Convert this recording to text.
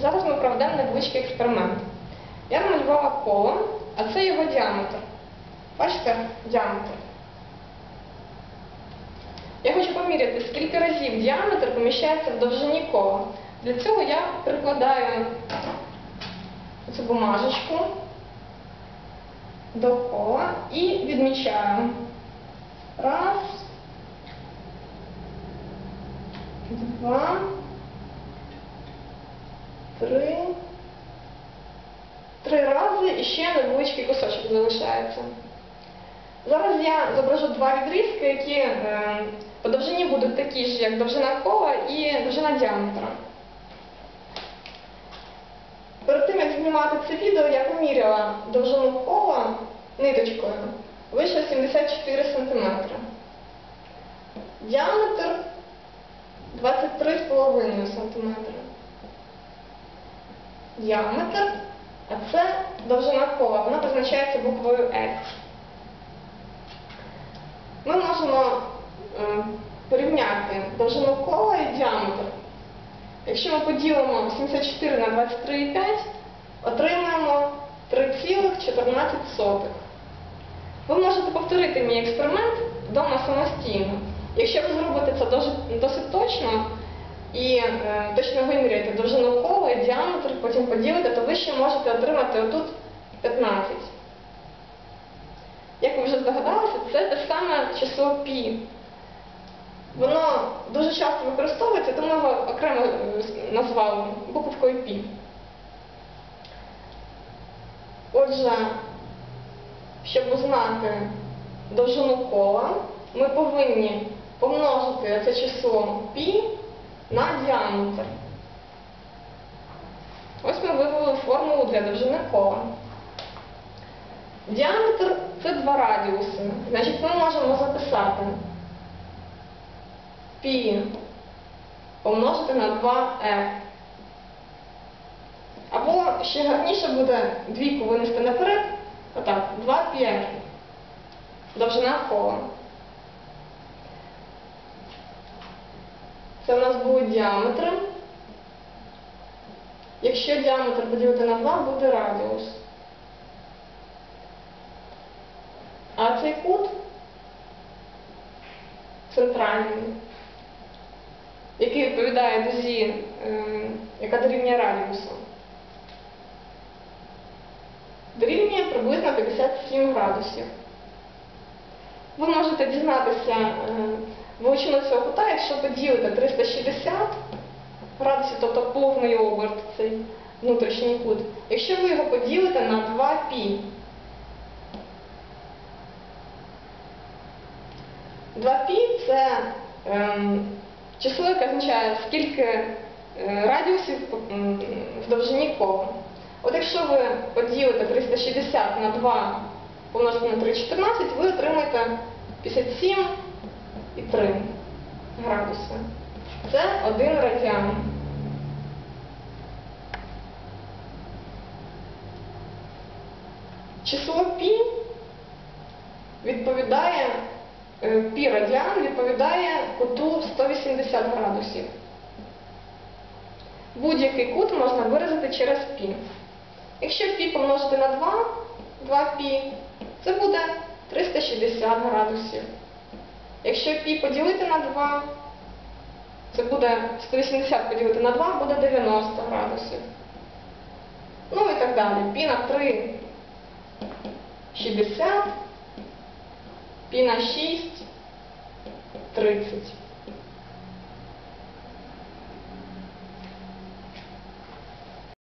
Зараз ми проведемо невеличкий експеримент. Я намалювала коло, а це його діаметр. Бачите, діаметр. Я хочу поміряти, скільки разів діаметр поміщається в довжині кола. Для цього я прикладаю цю бумажечку до кола і відмічаю. Раз, два, три. Три рази і ще невеличкий кусочок залишається. Зараз я зображу два відрізки, які е, по довжині будуть такі ж, як довжина кола і довжина діаметра. Перед тим, як знімати це відео, я поміряла довжину кола ниточкою. Вийшло 74 см. Діаметр 23,5 см. Діаметр, а це довжина кола, вона позначається буквою X. Ми можемо е, порівняти довжину кола і діаметр. Якщо ми поділимо 74 на 23,5, отримаємо 3,14. Ви можете повторити мій експеримент вдома самостійно. Якщо ви зробите це досить, точно і е, точно виміряєте довжину кола і діаметр, потім поділите, то ви ще можете отримати отут 15. Як ви вже здогадалися, це те саме число пі. Воно дуже часто використовується, тому його окремо е, назвали буковкою пі. Отже, щоб узнати довжину кола, ми повинні помножити це число пі на діаметр. Ось ми вивели формулу для довжини кола. Діаметр це два радіуси. Значить, ми можемо записати пі помножити на 2f. Або ще гарніше буде двійку винести наперед. Отак, 2 п'ятих. Довжина кола. Це у нас будуть діаметри. Якщо діаметр поділити на 2, буде радіус. А цей кут центральний, який відповідає дозі, е, яка дорівнює радіусу. Дорівнює приблизно 57 градусів. Ви можете дізнатися величину цього кута, якщо поділите 360 градусів, тобто повний оберт, цей внутрішній кут, якщо ви його поділите на 2π. 2π це ем, число, яке означає, скільки е, радіусів в довжині кола. От якщо ви поділите 360 на 2 помножити на 3,14, ви отримаєте і 3 градуси. Це один радіан. Число пі відповідає, е, пі радіан відповідає куту 180 градусів. Будь-який кут можна виразити через пі. Якщо пі помножити на 2, 2 пі, це буде 360 градусів. Якщо π поділити на 2, це буде 180 поділити на 2, буде 90 градусів. Ну і так далі. Пі на 3 60, пі на 6 30.